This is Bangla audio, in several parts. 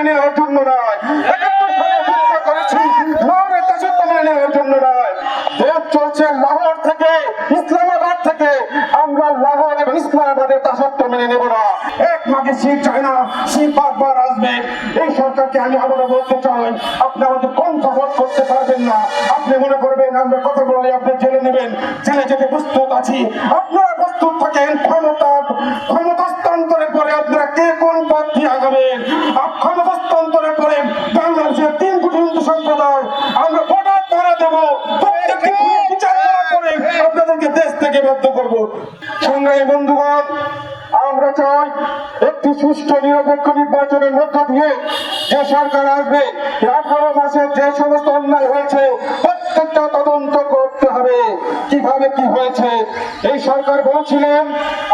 মেনে নেওয়ার জন্য এক মাকে শীত চায় না বারবার আসবে। এই সরকারকে আমি আবারও বলতে চাই, আপনি আমাদের কণ্ঠ রোধ করতে পারবেন না? আপনি মনে করবেন, আমরা কথা বলে আপনি জেলে নেবেন? জেলে যেতে প্রস্তুত আছি। আপনারা প্রস্তুত করব। সংগ্রামী বন্ধুগণ, আমরা চাই একটি সুষ্ঠু নিরপেক্ষ নির্বাচনের মধ্য দিয়ে যে সরকার আসবে, আঠারো মাসে যে সমস্ত অন্যায় হয়েছে প্রত্যেকটা তদন্ত করতে হবে। কীভাবে কি হয়েছে? এই সরকার বলেছিলেন,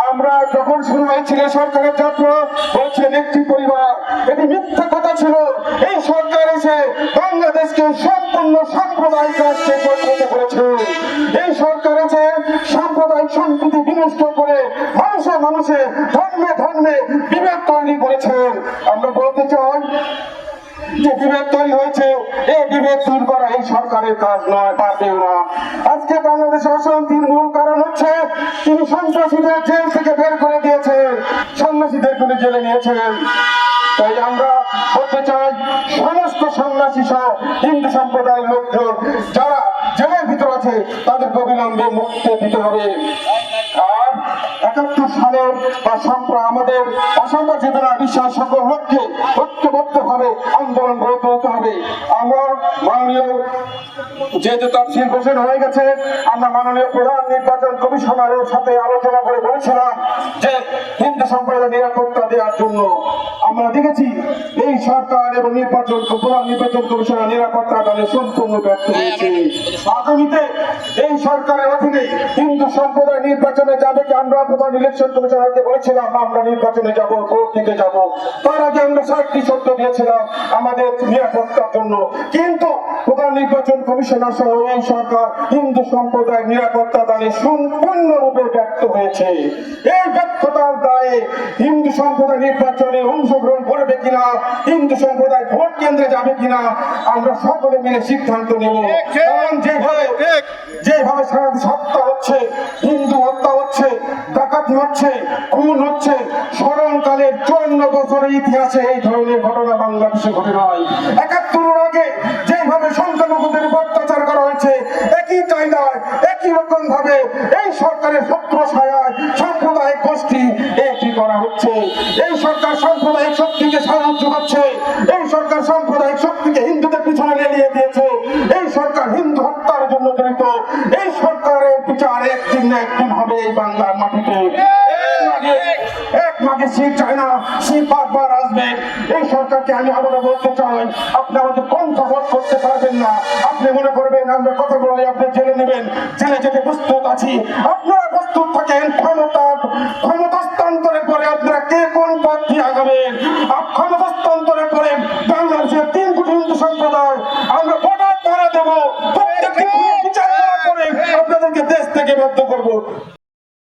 আমরা যখন শুরু হয়েছিল সরকারের যাত্রা বলছিলেন একটি পরিবার। এটি মিথ্যা কথা ছিল। এই সরকার এসে বাংলাদেশকে সম্পূর্ণ সাম্প্রদায়িক রাষ্ট্রে পরিণত করেছে। এই সরকার বিনষ্ট করে ধর্মে ধর্মে তৈরি করেছেন। আমরা বলতে চাই যে বিভেদ তৈরি হয়েছে, এই বিভেদ দূর করা এই সরকারের কাজ নয় না। আজকে বাংলাদেশে অশান্তির মূল কারণ হচ্ছে তিনি সন্ত্রাসীদের জেল থেকে বের করে দিয়েছেন সন্ন্যাসীদের জেলে নিয়েছেন। তাই আমরা বলতে চাই, সমস্ত সন্ন্যাসী সহ হিন্দু সম্প্রদায়ের লোকজন, যারা আছে তাদেরকে অবিলম্বে মুক্তি দিতে হবে। আর একাত্তর সালের বা সম্প্র আমাদের অসম্ভব চেতনা বিশ্বাস সকল লোককে ঐক্যবদ্ধ ভাবে আন্দোলন গড়ে তুলতে হবে। আমরা মাননীয় যেহেতু তফসিল ঘোষণা হয়ে গেছে, আমরা মাননীয় প্রধান নির্বাচন কমিশনারের সাথে আলোচনা করে বলেছিলাম যে হিন্দু সম্প্রদায়ের নিরাপত্তা দেওয়ার জন্য আমরা দেখেছি এই সরকার এবং নির্বাচন প্রধান নির্বাচন কমিশনার নিরাপত্তা দলে সম্পূর্ণ ব্যর্থ হয়েছে। আগামীতে এই সরকারের অধীনে হিন্দু সম্প্রদায় নির্বাচনে যাবে কি আমরা প্রধান ইলেকশন কমিশনারকে বলেছিলাম আমরা নির্বাচনে যাব ভোট দিতে যাব। তার আগে আমরা ষাটটি শর্ত দিয়েছিলাম আমাদের নিরাপত্তার জন্য। কিন্তু প্রধান নির্বাচন কমিশনার সহ এই সরকার হিন্দু সম্প্রদায়ের নিরাপত্তা দানে সম্পূর্ণরূপে ব্যর্থ হয়েছে। এই ব্যর্থতার দায়ে হিন্দু সম্প্রদায় নির্বাচনে অংশগ্রহণ করবে কিনা, হিন্দু সম্প্রদায় ভোট কেন্দ্রে যাবে কিনা, আমরা সকলে মিলে সিদ্ধান্ত নেব। কারণ যেভাবে যেভাবে সারা হত্যা হচ্ছে, হিন্দু হত্যা হচ্ছে, ডাকাতি হচ্ছে, খুন হচ্ছে, স্মরণকালের চুয়ান্ন বছরের ইতিহাসে এই ধরনের ঘটনা বাংলাদেশে ঘটে নয় একাত্তরের আগে যেভাবে একই চাহিদায় একই রকম ভাবে এই সরকারের শত্রু ছায়ায় সাম্প্রদায়িক গোষ্ঠী এটি করা হচ্ছে। এই সরকার সাম্প্রদায়িক শক্তিকে সাহায্য করছে। এই সরকার সাম্প্রদায়িক শক্তিকে হিন্দুদের পিছনে নিয়ে দিয়েছে এই সরকার হিন্দু হত্যার জন্য জড়িত এই সরকারের বিচার একদিন না একদিন হবে এই বাংলার মাটিতে। আমি বলতে চাই আপনি আমাদের কণ্ঠ রোধ করতে পারবেন না, আপনি মনে করবেন আমরা কথা বলে আপনি জেনে নেবেন। জেনে যেতে প্রস্তুত আছি। আপনারা প্রস্তুত থাকেন